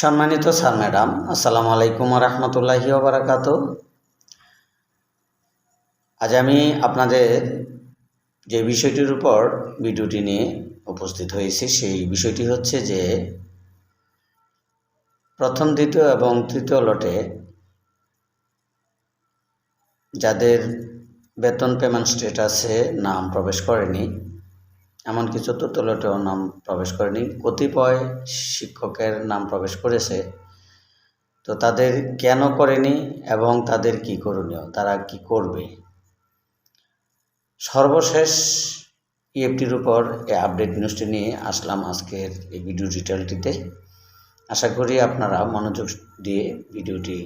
সম্মানিত sir, madam, আসসালামু আলাইকুম রহমতুল্লাহি বারাকাত আজ আমি আপনাদের যে বিষয়টির উপর ভিডিওটি নিয়ে উপস্থিত হয়েছি, সেই বিষয়টি হচ্ছে যে প্রথম, দ্বিতীয় এবং তৃতীয় লটে যাদের বেতন পেমেন্ট স্টেটাসে নাম প্রবেশ করেনি এমনকি চতুর্থ লটেও নাম প্রবেশ করেনি। কতিপয় শিক্ষকের নাম প্রবেশ করেছে। তো তাদের কেন করেনি এবং তাদের কি করণীয়? তারা কি করবে? সর্বশেষ ইএফটির উপর এই আপডেট নিউজটি নিয়ে আসলাম আজকের এই ভিডিও ডিটেলটিতে। আশা করি আপনারা মনোযোগ দিয়ে ভিডিওটি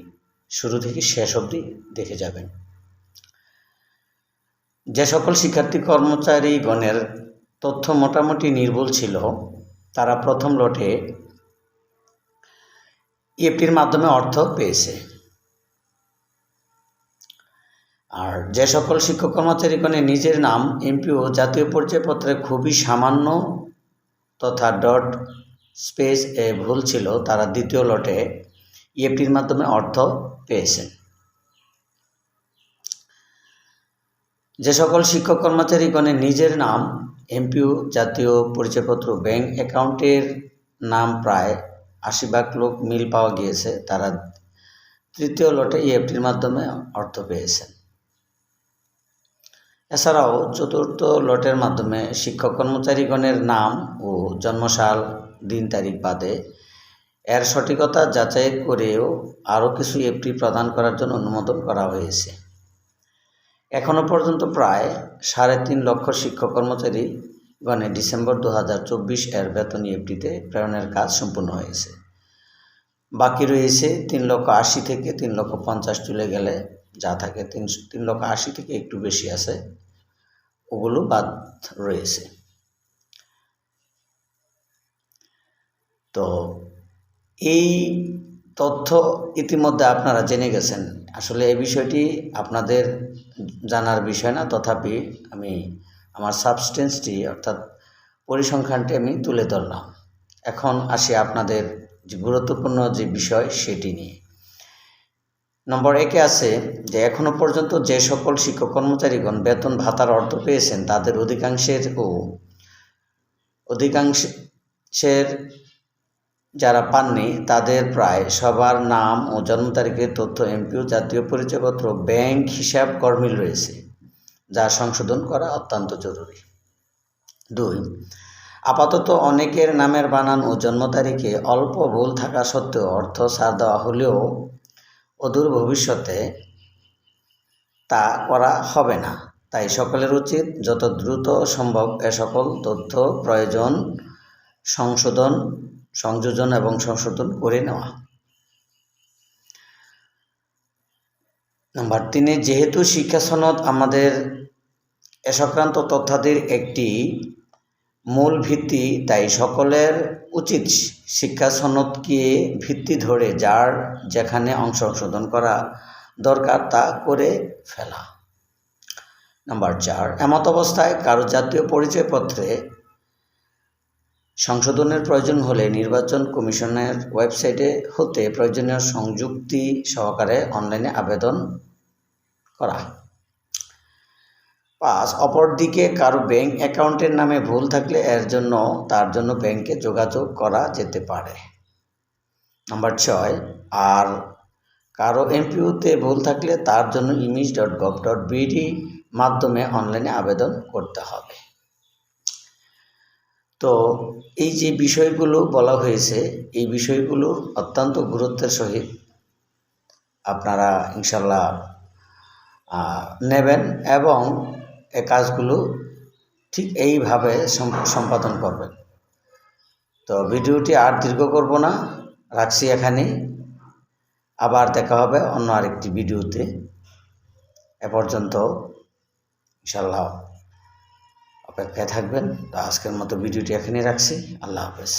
শুরু থেকে শেষ অবধি দেখে যাবেন। যে সকল শিক্ষার্থী কর্মচারীগণের তথ্য মোটামুটি নির্ভুল ছিল। তারা প্রথম লটে ইএফটির মাধ্যমে অর্থ পেয়েছে। আর যে সকল শিক্ষক কর্মচারীগণে নিজের নাম এমপিও জাতীয় পরিচয়পত্রে খুবই সামান্য তথা ডট স্পেস এ ভুল ছিল, তারা দ্বিতীয় লটে ইএফটির মাধ্যমে অর্থ পেয়েছেন যে সকল শিক্ষক কর্মচারীগণের নিজের নাম, এমপিও জাতীয় পরিচয়পত্র, ব্যাংক অ্যাকাউন্টের নাম প্রায় আশি ভাগ লোক মিল পাওয়া গিয়েছে, তারা তৃতীয় লটে ইএফটির মাধ্যমে অর্থ পেয়েছেন। এছাড়াও চতুর্থ লটের মাধ্যমে শিক্ষক কর্মচারীগণের নাম ও জন্মসাল, দিন তারিখ বাদে এর সঠিকতা যাচাই করেও আরও কিছু এফটি প্রদান করার জন্য অনুমোদন করা হয়েছে। এখনও পর্যন্ত প্রায় সাড়ে তিন লক্ষ শিক্ষক কর্মচারী গণে ডিসেম্বর দু হাজার চব্বিশ এর বেতন ইএফটিতে প্রেরণের কাজ সম্পূর্ণ হয়েছে। বাকি রয়েছে তিন লক্ষ আশি থেকে তিন লক্ষ পঞ্চাশ চলে গেলে যা থাকে তিন তিন লক্ষ আশি থেকে একটু বেশি আছে, ওগুলো বাদ রয়েছে। তো এই তথ্য ইতিমধ্যে আপনারা জেনে গেছেন। আসলে এই বিষয়টি আপনাদের জানার বিষয় না, তথাপি আমি আমার সাবস্টেন্সটি অর্থাৎ পরিসংখ্যানটি আমি তুলে ধরলাম। এখন আসি আপনাদের যে গুরুত্বপূর্ণ যে বিষয় সেটি নিয়ে। নম্বর একে আছে যে এখনও পর্যন্ত যে সকল শিক্ষক কর্মচারীগণ বেতন ভাতার অর্থ পেয়েছেন, তাদের অধিকাংশের ও অধিকাংশের যারা পাননি, তাদের প্রায় সবার নাম ও জন্ম তারিখের তথ্য এমপিও জাতীয় পরিচয়পত্র ব্যাংক হিসাব কর্মীল রয়েছে, যা সংশোধন করা অত্যন্ত জরুরি। দুই, আপাতত অনেকের নামের বানান ও জন্ম তারিখে অল্প ভুল থাকা সত্ত্বেও অর্থ ছাড় দেওয়া হলেও অদূর ভবিষ্যতে তা করা হবে না। তাই সকলের উচিত যত দ্রুত সম্ভব এ সকল তথ্য প্রয়োজন সংশোধন সংযোজন এবং সংশোধন করে নেওয়া। নাম্বার তিনে, যেহেতু শিক্ষা সনদ আমাদের এ সংক্রান্ত তথ্যাদির একটি মূল ভিত্তি, তাই সকলের উচিত শিক্ষা সনদকে ভিত্তি ধরে যার যেখানে অংশ সংশোধন করা দরকার তা করে ফেলা। নাম্বার চার, এমত অবস্থায় কারও জাতীয় পরিচয়পত্রে সংশোধনের প্রয়োজন হলে নির্বাচন কমিশনের ওয়েবসাইটে হতে প্রয়োজনীয় সংযুক্তি সহকারে অনলাইনে আবেদন করা। পাঁচ, অপরদিকে কারও ব্যাংক অ্যাকাউন্টের নামে ভুল থাকলে এর জন্য, তার জন্য ব্যাংকে যোগাযোগ করা যেতে পারে। নাম্বার ছয়, আর কারও এমপিউতে ভুল থাকলে তার জন্য ইমিজ ডট গভ ডট বিডি মাধ্যমে অনলাইনে আবেদন করতে হবে। তো এই যে বিষয়গুলো বলা হয়েছে, এই বিষয়গুলো অত্যন্ত গুরুত্বের সহিত আপনারা ইনশাল্লাহ নেবেন এবং এ কাজগুলো ঠিক এইভাবে সম্পাদন করবেন। তো ভিডিওটি আর দীর্ঘ করব না, রাখছি এখানে আবার দেখা হবে অন্য আরেকটি ভিডিওতে। এ পর্যন্ত ইনশাল্লাহ অপেক্ষায় থাকবেন। তো আজকের মতো ভিডিওটি এখানেই রাখছি। আল্লাহ হাফেজ।